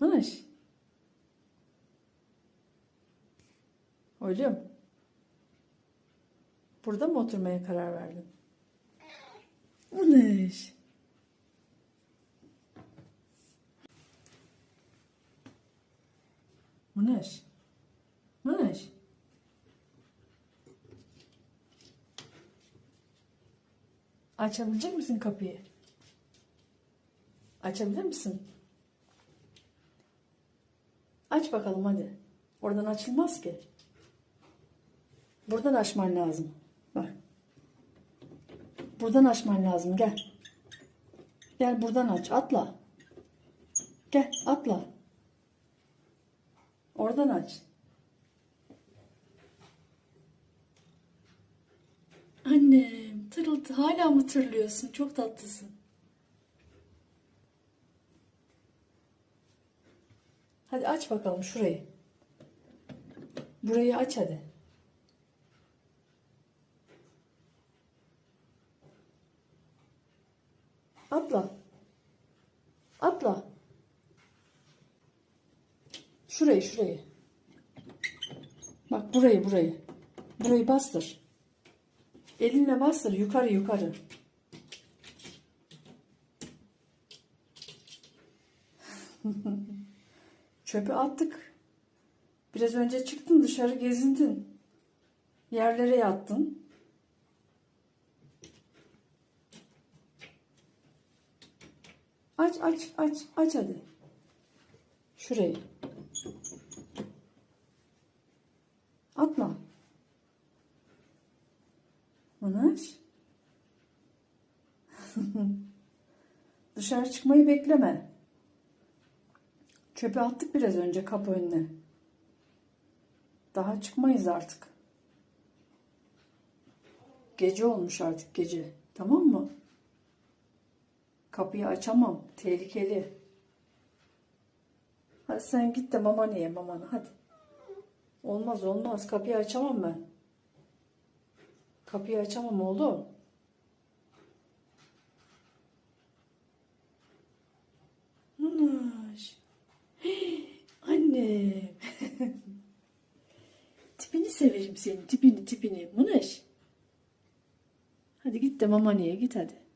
Mınış. Oğlum. Burada mı oturmaya karar verdin? Mınış. Mınış. Mınış. Açabilecek misin kapıyı? Açabilir misin? Aç bakalım hadi. Oradan açılmaz ki. Buradan açman lazım. Bak. Buradan açman lazım. Gel. Gel buradan aç. Atla. Gel atla. Oradan aç. Annem tırıltı hala mı tırlıyorsun? Çok tatlısın. Hadi aç bakalım şurayı. Burayı aç hadi. Atla. Atla. Şurayı şurayı. Bak burayı burayı. Burayı bastır. Elinle bastır yukarı yukarı. Çöpü attık. Biraz önce çıktın dışarı gezindin. Yerlere yattın. Aç aç aç aç hadi. Şurayı. Atma. Manaş. Dışarı çıkmayı bekleme. Çöpü attık biraz önce kapı önüne. Daha çıkmayız artık. Gece olmuş artık gece. Tamam mı? Kapıyı açamam. Tehlikeli. Hadi sen git de mama ye mamanı hadi. Olmaz olmaz. Kapıyı açamam ben. Kapıyı açamam oğlum. Annem. tipini severim senin. Tipini tipini. Munaş. Hadi git de mamaneye git hadi.